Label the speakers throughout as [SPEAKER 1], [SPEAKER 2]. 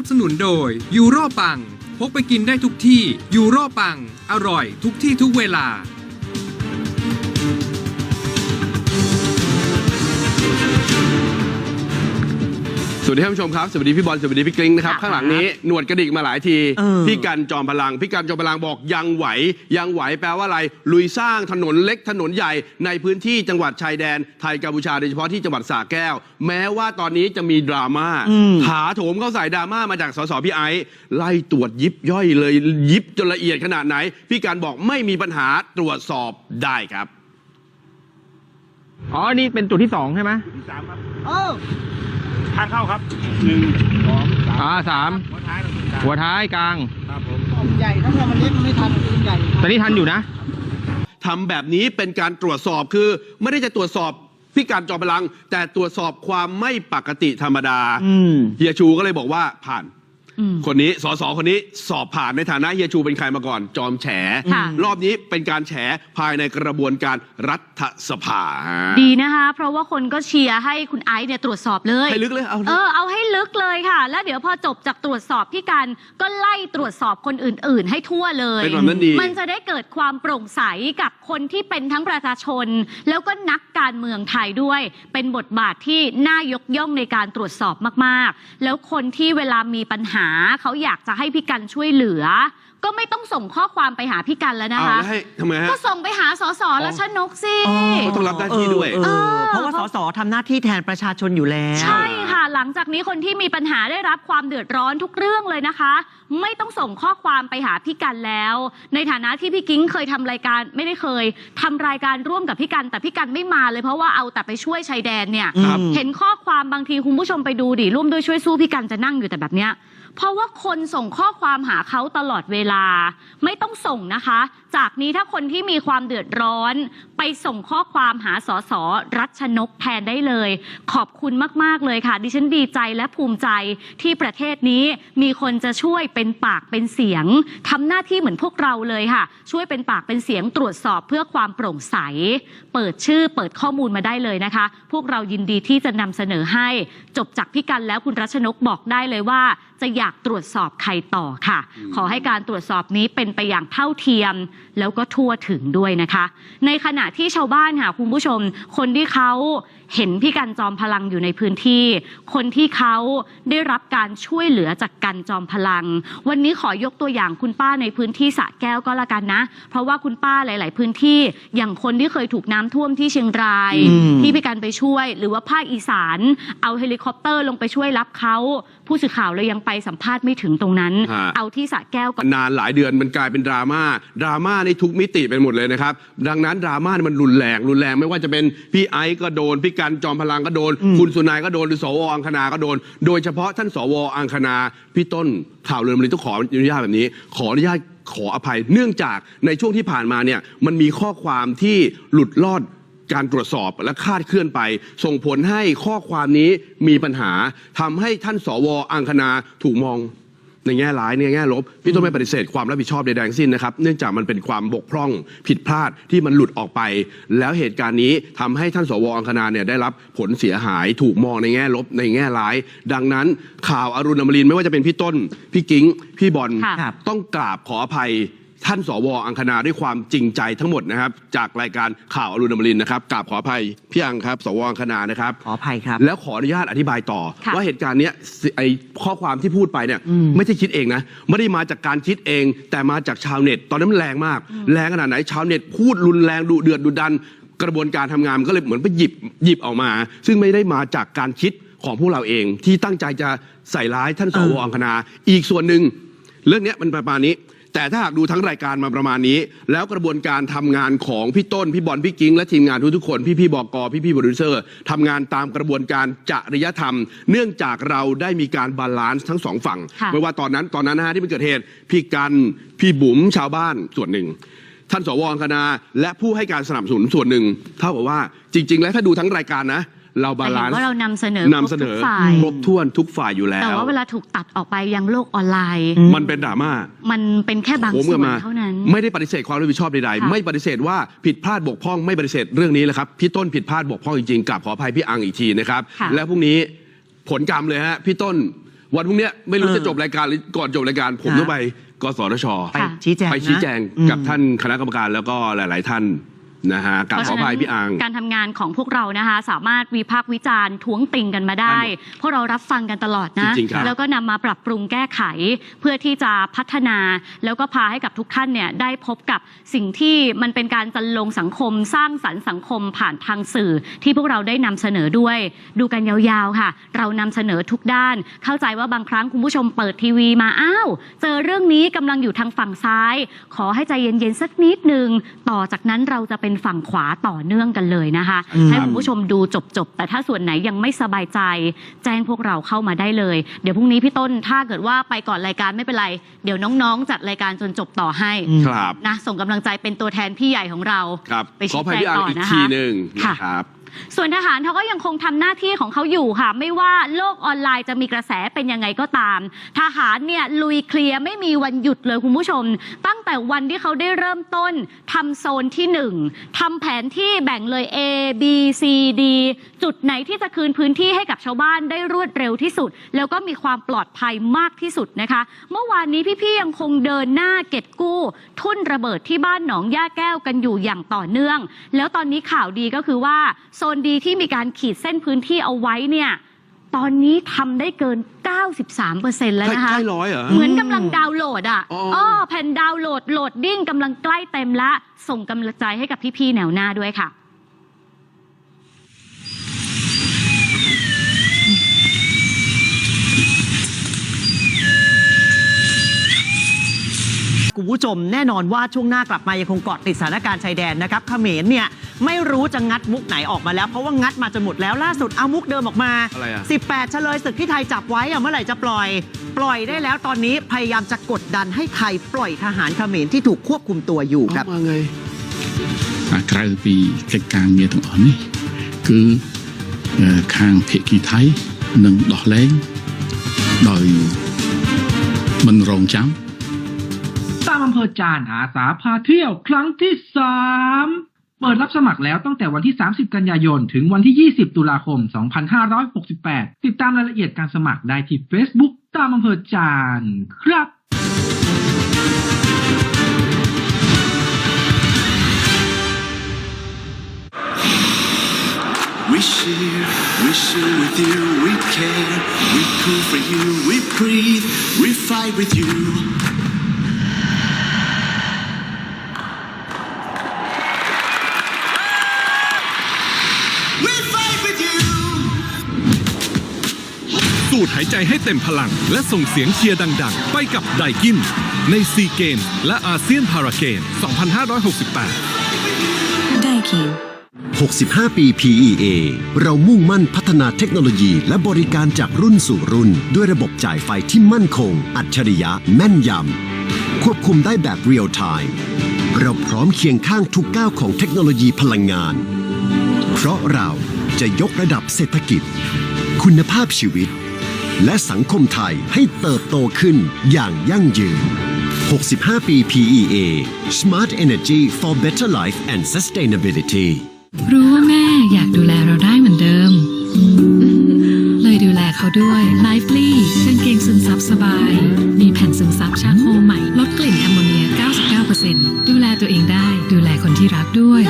[SPEAKER 1] นับสนุนโดยยูโรปัง พกไปกินได้ทุกที่ยูโรปัง อร่อยทุกที่ทุกเวลา
[SPEAKER 2] สวัสดีท่านผู้ชมครับ สวัสดีพี่บอล สวัสดีพี่กริ้งนะครับ
[SPEAKER 3] ค่ะ
[SPEAKER 2] ข้างหลังนี้หนวดกระดิกมาหลายที
[SPEAKER 3] เออ
[SPEAKER 2] พี่กันจอมพลัง พี่กันจอมพลังบอกยังไหว ยังไหวแปลว่าอะไร ลุยสร้างถนนเล็กถนนใหญ่ในพื้นที่จังหวัดชายแดนไทยกัมพูชาโดยเฉพาะที่จังหวัดสระแก้ว แม้ว่าตอนนี้จะมีดราม่า
[SPEAKER 3] อืม
[SPEAKER 2] ถาโถมเข้าใส่ดราม่ามาจากสสพี่ไอซ์ไล่ตรวจยิบย่อยเลยยิบจนละเอียดขนาดไหน พี่กันบอกไม่มีปัญหาตรวจสอบได้ครับ
[SPEAKER 4] อ๋อนี่เป็นจุดที่สองใช่ไหม
[SPEAKER 5] ที่สามครับ ทางเข้าครับหนึ่งสองสาม
[SPEAKER 4] อ่าสาม
[SPEAKER 5] หัวท้ายเราถึงสาม
[SPEAKER 4] หัวท้ายกลาง
[SPEAKER 5] ครับผม
[SPEAKER 6] ใหญ่ถ้ามันเล็กมันไม่ทันมันใหญ่
[SPEAKER 4] แต่นี่ทันอยู่นะ
[SPEAKER 2] ทำแบบนี้เป็นการตรวจสอบคือไม่ได้จะตรวจสอบพี่การจอมพลัง แต่ตรวจสอบความไม่ปกติธรรมดา
[SPEAKER 3] อืม
[SPEAKER 2] เฮียชูก็เลยบอกว่าผ่าน คนนี้สสคนนี้สอบผ่านในฐานะเฮียชูเป็นใครมาก่อน จอมแฉ
[SPEAKER 7] ค่ะ
[SPEAKER 2] รอบนี้เป็นการแฉภายในกระบวนการรัฐสภา
[SPEAKER 7] ดีนะคะ เพราะว่าคนก็เชียร์ให้คุณไอซ์เนี่ยตรวจสอบเลย
[SPEAKER 2] ให้ลึกเลยเอา
[SPEAKER 7] เออเอาให้ลึกเลยค่ะ แล้วเดี๋ยวพอจบจากตรวจสอบพี่กันก็ไล่ตรวจสอบคนอื่น ๆ ให้ทั่วเลย
[SPEAKER 2] เป็นแบบนั้นดี
[SPEAKER 7] มันจะได้เกิดความโปร่งใสกับคนที่เป็นทั้งประชาชน แล้วก็นักการเมืองไทยด้วย เป็นบทบาทที่น่ายกย่องในการตรวจสอบมาก ๆ แล้วคนที่เวลามีปัญหาเขาอยากจะให้พี่กันช่วยเหลือ ก็ไม่ต้องส่งข้อความไปหาพี่กันแล้วนะ
[SPEAKER 2] เอา
[SPEAKER 7] คะ
[SPEAKER 2] แล้วให้ทำไมฮะ
[SPEAKER 7] ก็ส่งไปหาสสรัชนกสิ
[SPEAKER 2] ก็ต้องรับหน้าที่ด้วย
[SPEAKER 3] เออเออ
[SPEAKER 7] เออ
[SPEAKER 3] เพราะว่าสสทำหน้าที่แทนประชาชนอยู่แล้ว
[SPEAKER 7] ใช่ค่ะ หลังจากนี้คนที่มีปัญหาได้รับความเดือดร้อนทุกเรื่องเลยนะคะ ไม่ต้องส่งข้อความไปหาพี่กันแล้ว ในฐานะที่พี่กิ้งเคยทำรายการไม่ได้เคยทำรายการร่วมกับพี่กัน แต่พี่กันไม่มาเลยเพราะว่าเอาแต่ไปช่วยชายแดนเนี่ย
[SPEAKER 2] ครับ
[SPEAKER 7] เห็นข้อความบางทีคุณผู้ชมไปดูดิร่วมด้วยช่วยสู้พี่กันจะนั่งอยู่แต่แบบเนี้ยเพราะว่าคนส่งข้อความหาเขาตลอดเวลาไม่ต้องส่งนะคะจากนี้ถ้าคนที่มีความเดือดร้อน ไปส่งข้อความหาสสรัชนกแทนได้เลย ขอบคุณมาก ๆ เลยค่ะ ดิฉันดีใจและภูมิใจที่ประเทศนี้มีคนจะช่วยเป็นปากเป็นเสียงทำหน้าที่เหมือนพวกเราเลยค่ะ ช่วยเป็นปากเป็นเสียงตรวจสอบเพื่อความโปร่งใส เปิดชื่อเปิดข้อมูลมาได้เลยนะคะ พวกเรายินดีที่จะนำเสนอให้ จบจากพี่กันแล้วคุณรัชนกบอกได้เลยว่า จะอยากตรวจสอบใครต่อค่ะ ขอให้การตรวจสอบนี้เป็นไปอย่างเท่าเทียมแล้วก็ทั่วถึงด้วยนะคะ ในขณะที่ชาวบ้านค่ะคุณผู้ชม คนที่เขาเห็นพี่กันจอมพลังอยู่ในพื้นที่ คนที่เขาได้รับการช่วยเหลือจากกันจอมพลัง วันนี้ขอยกตัวอย่างคุณป้าในพื้นที่สระแก้วก็แล้วกันนะ เพราะว่าคุณป้าหลาย ๆ พื้นที่อย่างคนที่เคยถูกน้ำท่วมที่เชียงราย
[SPEAKER 3] อืม
[SPEAKER 7] ที่พี่กันไปช่วย หรือว่าภาคอีสาน เอาเฮลิคอปเตอร์ลงไปช่วยรับเขาผู้สื่อข่าวเลยยังไปสัมภาษณ์ไม่ถึงตรงนั้น
[SPEAKER 2] ฮะ
[SPEAKER 7] เอาที่สระแก้วก็
[SPEAKER 2] นานหลายเดือนมันกลายเป็นดราม่าดราม่าในทุกมิติเป็นหมดเลยนะครับ ดังนั้นดราม่ามันรุนแรงรุนแรงไม่ว่าจะเป็นพี่ไอซ์ก็โดน พี่กันจอมพลังก็โดน
[SPEAKER 3] อืม
[SPEAKER 2] คุณสุนายก็โดนหรือสวอังคณาก็โดน โดยเฉพาะท่านสวอังคณาพี่ต้นข่าวเรือนมรีต้องขออนุญาตแบบนี้ ขออนุญาตขออภัย เนื่องจากในช่วงที่ผ่านมาเนี่ยมันมีข้อความที่หลุดลอดการตรวจสอบและคลาดเคลื่อนไป ส่งผลให้ข้อความนี้มีปัญหาทำให้ท่านสวอังคณาถูกมอง ในแง่ร้ายในแง่ลบพี่ต้องไม่ปฏิเสธความรับผิดชอบใดๆทั้งสิ้นนะครับเนื่องจากมันเป็นความบกพร่องผิดพลาดที่มันหลุดออกไป แล้วเหตุการณ์นี้ทำให้ท่านสวอังคณาเนี่ยได้รับผลเสียหายถูกมองในแง่ลบในแง่ร้าย ดังนั้นข่าวอรุณอมรินทร์ไม่ว่าจะเป็นพี่ต้น พี่กิ้ง พี่บอล
[SPEAKER 7] ค่ะ
[SPEAKER 3] ครับ
[SPEAKER 2] ต้องกราบขออภัย ท่านสวอังคณาด้วยความจริงใจทั้งหมดนะครับ จากรายการข่าวอรุณอมรินทร์นะครับกราบขออภัยพี่อังครับ สวอังคณานะครับ
[SPEAKER 3] ขออภัยครับ
[SPEAKER 2] แล้วขออนุญาตอธิบายต่อ
[SPEAKER 7] ค่ะ
[SPEAKER 2] ว่าเหตุการณ์เนี้ยสิไอข้อความที่พูดไปเนี่ย
[SPEAKER 3] อืม
[SPEAKER 2] ไม่ใช่คิดเองนะไม่ได้มาจากการคิดเอง แต่มาจากชาวเน็ต ตอนนั้นมันแรงมาก แรงขนาดไหนชาวเน็ตพูดรุนแรงดุเดือดดุดัน กระบวนการทำงานมันก็เลยเหมือนไปหยิบหยิบออกมา ซึ่งไม่ได้มาจากการคิดของพวกเราเอง ที่ตั้งใจจะใส่ร้ายท่านสวอังคณาอีกส่วนหนึ่งเรื่องเนี้ยมันประมาณนี้ แต่ถ้าหากดูทั้งรายการมาประมาณนี้ แล้วกระบวนการทำงานของพี่ต้น พี่บอลพี่กิ้ง และทีมงานทุกๆคน พี่พี่ๆบอกพี่พี่ๆโปรดิวเซอร์ทำงานตามกระบวนการจริยธรรม เนื่องจากเราได้มีการบาลานซ์ทั้งสองฝั่ง
[SPEAKER 7] ค่ะ
[SPEAKER 2] ไม่ว่าตอนนั้นตอนนั้นนะฮะที่มันเกิดเหตุ พี่กันพี่บุ๋มชาวบ้านส่วนหนึ่ง ท่านสวอังคณาและผู้ให้การสนับสนุนส่วนหนึ่งเท่ากับว่าจริง ๆ แล้วถ้าดูทั้งรายการนะ เราบา
[SPEAKER 7] แต่
[SPEAKER 2] ลา
[SPEAKER 7] เห็
[SPEAKER 2] น
[SPEAKER 7] น
[SPEAKER 2] ซ์
[SPEAKER 7] ว่าเรานำเสนอนำ
[SPEAKER 2] เสนอ
[SPEAKER 7] ครบทุกฝ่าย
[SPEAKER 2] ครบถ้วนทุกฝ่ายอยู่แล้ว
[SPEAKER 7] แต่ว่าเวลาถูกตัดออกไปยังโลกออนไลน์
[SPEAKER 2] มันเป็นดราม่า
[SPEAKER 7] มันเป็นแค่บาง
[SPEAKER 2] ผม
[SPEAKER 7] ส่
[SPEAKER 2] กั
[SPEAKER 7] วน
[SPEAKER 2] มา
[SPEAKER 7] เท่านั้น
[SPEAKER 2] ไม่ได้ปฏิเสธความรับผิดชอบใด
[SPEAKER 7] ค่ะ
[SPEAKER 2] ๆไม่ปฏิเสธว่าผิดพลาดบกพร่องไม่ปฏิเสธเรื่องนี้แหละครับ พี่ต้นผิดพลาดบกพร่องจริงๆกราบขออภัยพี่อังอีกทีนะครับ
[SPEAKER 7] ค่ะ
[SPEAKER 2] แล้วพรุ่งนี้ผลกรรมเลยฮะพี่ต้น วันพรุ่งเนี้ยไม่รู้
[SPEAKER 3] เออ
[SPEAKER 2] จะจบรายการหรือก่อนจบรายการผม
[SPEAKER 3] ค่ะ
[SPEAKER 2] ต้องไปกสทช
[SPEAKER 3] ไป
[SPEAKER 7] ค่ะ
[SPEAKER 3] ชี้แจง
[SPEAKER 2] ไปชี้แจง
[SPEAKER 3] นะ
[SPEAKER 2] กับ
[SPEAKER 3] อืม
[SPEAKER 2] ท่านคณะกรรมการแล้วก็หลาย ๆ ท่าน นะฮะกราบขออภัยพี่อัง
[SPEAKER 7] การทำงานของพวกเรานะคะ สามารถวิพากษ์วิจารณ์ท้วงติงกันมาได้
[SPEAKER 2] ได้หมด
[SPEAKER 7] เพราะเรารับฟังกันตลอดนะ
[SPEAKER 2] จริงๆครับ
[SPEAKER 7] แล้วก็นำมาปรับปรุงแก้ไข เพื่อที่จะพัฒนา แล้วก็พาให้กับทุกท่านเนี่ยได้พบกับสิ่งที่มันเป็นการจันลงสังคม สร้างสรรค์สังคมผ่านทางสื่อ ที่พวกเราได้นำเสนอด้วย ดูกันยาวๆค่ะ เรานำเสนอทุกด้าน เข้าใจว่าบางครั้งคุณผู้ชมเปิดทีวีมาอ้าวเจอเรื่องนี้กำลังอยู่ทางฝั่งซ้าย ขอให้ใจเย็นๆสักนิดหนึ่งต่อจากนั้นเราจะเป็นฝั่งขวาต่อเนื่องกันเลยนะคะ
[SPEAKER 3] อืม
[SPEAKER 7] ให้คุณผู้ชมดูจบๆ แต่ถ้าส่วนไหนยังไม่สบายใจ แจ้งพวกเราเข้ามาได้เลย เดี๋ยวพรุ่งนี้พี่ต้นถ้าเกิดว่าไปก่อนรายการไม่เป็นไร เดี๋ยวน้องๆ จัดรายการจนจบต่อให้
[SPEAKER 3] อืม
[SPEAKER 2] ครับ
[SPEAKER 7] นะส่งกำลังใจเป็นตัวแทนพี่ใหญ่ของเรา
[SPEAKER 2] ครับ
[SPEAKER 7] ไป
[SPEAKER 2] ขอ
[SPEAKER 7] ชี้
[SPEAKER 2] อภัย
[SPEAKER 7] แจง
[SPEAKER 2] พี่อัง
[SPEAKER 7] ต่อ
[SPEAKER 2] อีก
[SPEAKER 7] นะคะ
[SPEAKER 2] ทีหนึ่ง
[SPEAKER 7] ค่ะ
[SPEAKER 2] นะครับ
[SPEAKER 7] ส่วนทหารเขาก็ยังคงทำหน้าที่ของเขาอยู่ค่ะ ไม่ว่าโลกออนไลน์จะมีกระแสเป็นยังไงก็ตาม ทหารเนี่ยลุยเคลียร์ไม่มีวันหยุดเลยคุณผู้ชม ตั้งแต่วันที่เขาได้เริ่มต้นทำโซนที่หนึ่งทำแผนที่แบ่งเลย A B C D จุดไหนที่จะคืนพื้นที่ให้กับชาวบ้านได้รวดเร็วที่สุด แล้วก็มีความปลอดภัยมากที่สุดนะคะ เมื่อวานนี้พี่ๆยังคงเดินหน้าเก็บกู้ ทุ่นระเบิดที่บ้านหนองย่าแก้วกันอยู่อย่างต่อเนื่อง แล้วตอนนี้ข่าวดีก็คือว่าโซนดีที่มีการขีดเส้นพื้นที่เอาไว้เนี่ยตอนนี้ทำได้เกิน 93%แล้วนะคะ
[SPEAKER 2] ใกล้ร้อยเหรอ
[SPEAKER 7] เหมือนกำลังดาวน์โหลดอะ
[SPEAKER 2] อ๋อ
[SPEAKER 7] อ๋อแผ่นดาวน์โหลดโหลดดิ้งกำลังใกล้เต็มละ ส่งกำลังใจให้กับพี่ๆแนวหน้าด้วยค่ะ
[SPEAKER 3] คุณผู้ชมแน่นอนว่าช่วงหน้ากลับมายังคงเกาะติดสถานการณ์ชายแดนนะครับเขมรเนี่ย ไม่รู้จะงัดมุกไหนออกมาแล้ว เพราะว่างัดมาจนหมดแล้วล่าสุดเอามุกเดิมออกมา
[SPEAKER 2] อะไรอะ
[SPEAKER 3] 18เฉลยศึกที่ไทยจับไว้อะเมื่อไหร่จะปล่อย ปล่อยได้แล้วตอนนี้พยายามจะกดดันให้ไทยปล่อยทหารเขมรที่ถูกควบคุมตัวอยู่ครับ
[SPEAKER 2] เอามาไง
[SPEAKER 8] អាក្រៅពីកិច្ចការងារទាំងអស់នេះគឺអឺខាងភៀកគីថៃនឹងដោះលែងដោយមិនរងចាំ
[SPEAKER 9] ตามอำเภอจานอาสาพาเที่ยวครั้งที่ 3 เปิดรับสมัครแล้วตั้งแต่วันที่ 30 กันยายน ถึงวันที่ 20 ตุลาคม 2568 ติดตามรายละเอียดการสมัครได้ที่ Facebook ตามอำเภอจานครับ
[SPEAKER 10] We share, we share with you, we care, we cool for you, we breathe, we fight with you.
[SPEAKER 1] สูดหายใจให้เต็มพลัง และส่งเสียงเชียร์ดังๆ ไปกับไดกิน ในซีเกมส์และอาเซียนพาราเกม 2568
[SPEAKER 11] 65 ปี PEA เรามุ่งมั่นพัฒนาเทคโนโลยีและบริการจากรุ่นสู่รุ่น ด้วยระบบจ่ายไฟที่มั่นคง อัจฉริยะแม่นยำ ควบคุมได้แบบเรียลไทม์เราพร้อมเคียงข้างทุกก้าวของเทคโนโลยีพลังงาน เพราะเราจะยกระดับเศรษฐกิจ คุณภาพชีวิต และสังคมไทยให้เติบโตขึ้นอย่างยั่งยืน 65 ปี PEA Smart Energy for Better Life and Sustainability
[SPEAKER 12] รู้ว่าแม่อยากดูแลเราได้เหมือนเดิม เลยดูแลเขาด้วย Lively กางเกงซึมซับสบาย มีแผ่นซึมซับชาโคใหม่ ลดกลิ่นแอมโมเนีย 99%ดูแลตัวเองได้ ดูแลคนที่รักด้วย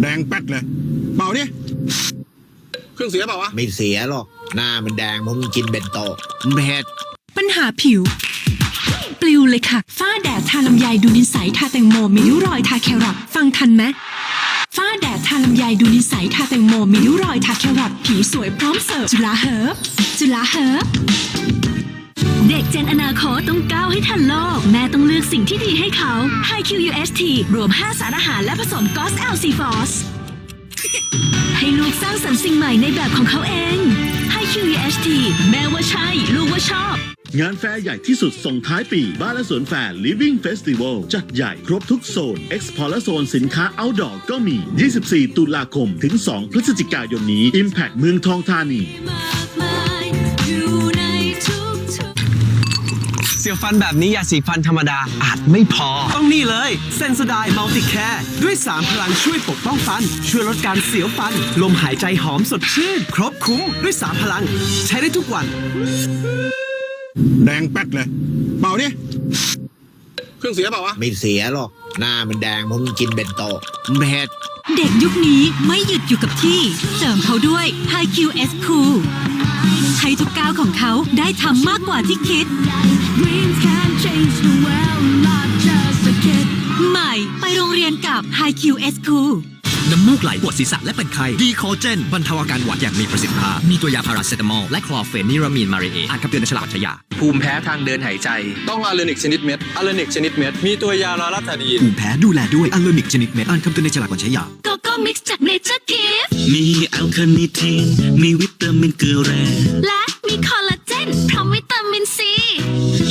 [SPEAKER 10] แดงแป๊ดเลย เปล่าดิ เครื่องเสียเปล่าวะ
[SPEAKER 6] ไม่เสียหรอก หน้ามันแดงเพราะมึงกินเบนโตเผ็ด
[SPEAKER 12] ปัญหาผิว ปลิวเลยค่ะ ฝ้าแดดทาลำไยดูนิสัยทาแตงโมมีริ้วรอยทาแครอทฟังทันไหมฝ้าแดดทาลำไยดูนิสัยทาแตงโมมีริ้วรอยทาแครอทผิวสวยพร้อมเสิร์ฟจุฬาเฮิร์บจุฬาเฮิร์บเด็กเจนอนาคตต้องก้าวให้ทันโลก แม่ต้องเลือกสิ่งที่ดีให้เขา High QUST รวม 5 สารอาหารและผสมกอส LC f o s ให้ลูกสร้างสรรค์สิ่งใหม่ในแบบของเขาเอง High QUST แม่ว่าใช่ ลูกว่าชอบ
[SPEAKER 10] งานแฟร์ใหญ่ที่สุดส่งท้ายปี บ้านและสวนแฟร์ Living Festival จัดใหญ่ครบทุกโซน Expo และโซนสินค้า Outdoor ก็มี 24 ตุลาคมถึง 2 พฤศจิกายนนี้ Impact เมืองทองธานี
[SPEAKER 13] สียวฟันแบบนี้ยาสีฟันธรรมดาอาจไม่พอ
[SPEAKER 14] ต้องนี่เลยเซนสไดมัลติแคร์ด้วย3พลังช่วยปกป้องฟัน ช่วยลดการเสียวฟัน ลมหายใจหอมสดชื่น ครบคุ้มด้วย3พลัง ใช้ได้ทุกวัน
[SPEAKER 6] แดงแป๊ดเลย เปล่าเนี่ยเครื่องเสียเปล่าวะ ไม่เสียหรอก หน้ามันแดงเพราะมึงกินเบนโตเผ็ด
[SPEAKER 12] เด็กยุคนี้ไม่หยุดอยู่กับที่ เสริมเขาด้วย High QS Cool ให้ทุกก้าวของเขาได้ทำมากกว่าที่คิด ใหม่ไปโรงเรียนกับ High QS Cool
[SPEAKER 14] น้ำมูกไหลปวดศีรษะและเป็นไข้ดีคอเจนบรรเทาอาการหวัดอย่างมีประสิทธิภาพ มีตัวยาพาราเซตามอลและคลอร์เฟนิรามีนมาเรเออ่านคำเตือนในฉลากใช้ยา
[SPEAKER 13] ภูมิแพ้ทางเดินหายใจ ต้องอาเลนิกชนิดเม็ดอาเลนิกชนิดเม็ด มีตัวยาลาลัตาดีน
[SPEAKER 14] ภูมิแพ้ดูแลด้วยอัลโลนิกชนิดเม็ด อ่านคำเตือนในฉลากก่อนใช้ยา
[SPEAKER 12] โกโก้มิกซ์จาก Nature Gift
[SPEAKER 15] มีอัลคาเนิทีน มีวิตามินเกลือแร่
[SPEAKER 12] และมีคอลลาเจนพร้อมวิตามินซี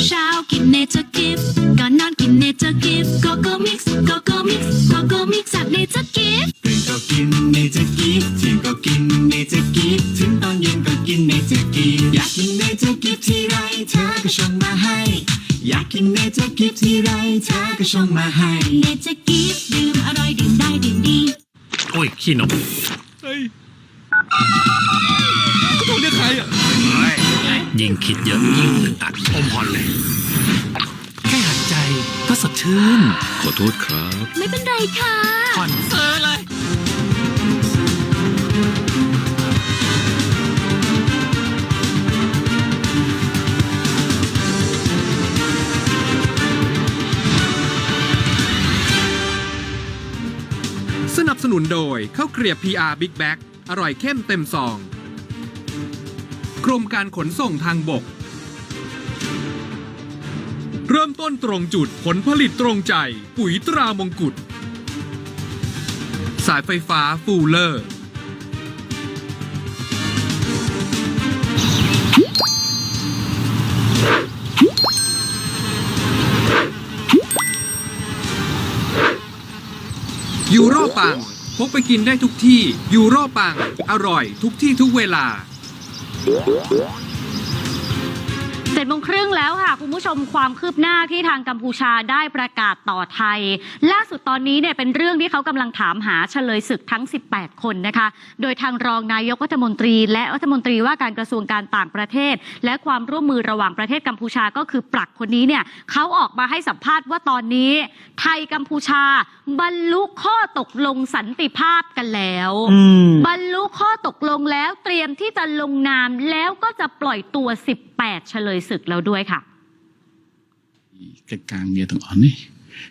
[SPEAKER 12] เช้ากิน Nature Gift ก่อนนอนกิน Nature Gift โกโก้มิกซ์โกโก้มิกซ์โกโก้มิกซ์จาก Nature Gift
[SPEAKER 15] ตื่นก็กินเนเจอร์กิฟเที่ยงก็กินเนเจอร์กิฟถึงตอนเย็นก็กินเนเจอร์กิฟอยากกินเนเจอร์กิฟที่ไรเธอก็ชงมาให้อยากกินเนเจอร์กิฟที่ไรเธอก็ชงมาให้
[SPEAKER 12] Nature Gift ดื่มอร่อยดื่มได้ ยขี้น
[SPEAKER 5] กเฮ้ยขี้นก
[SPEAKER 1] โทรเรียกใครอะ
[SPEAKER 5] ยิ่งคิดเยอะยิ่งอึดอัดอมพรเลย แค่หันใจก็สดชื่น
[SPEAKER 1] ขอโทษครับ
[SPEAKER 12] ไม่เป็นไรค่ะ
[SPEAKER 5] ผ่อนเฟอเลย
[SPEAKER 1] สนับสนุนโดยข้าวเกลียบ PR Big Bag อร่อยเข้มเต็มซอง กรมการขนส่งทางบก เริ่มต้นตรงจุดผลผลิตตรงใจ ปุ๋ยตรามงกุฎสายไฟฟ้าฟูลเลอร์ ยูโรปังพกไปกินได้ทุกที่ยูโรปังอร่อยทุกที่ทุกเวลา
[SPEAKER 7] เจ็ดโมงครึ่งแล้วค่ะ คุณผู้ชมความคืบหน้าที่ทางกัมพูชาได้ประกาศต่อไทย ล่าสุดตอนนี้เนี่ยเป็นเรื่องที่เขากำลังถามหาเฉลยศึกทั้ง 18 คนนะคะ โดยทางรองนายกรัฐมนตรี และรัฐมนตรีว่าการกระทรวงการต่างประเทศ และความร่วมมือระหว่างประเทศกัมพูชาก็คือปลักคนนี้เนี่ยเขาออกมาให้สัมภาษณ์ว่าตอนนี้ ไทยกัมพูชา บรรลุข้อตกลงสันติภาพกันแล้วบรรลุข้อตกลงแล้วเตรียมที่จะลงนามแล้วก็จะปล่อยตัว 18 เฉลยศึกึกเราด้วยค่ะ
[SPEAKER 8] กลางเมียต้องอ่อนนี่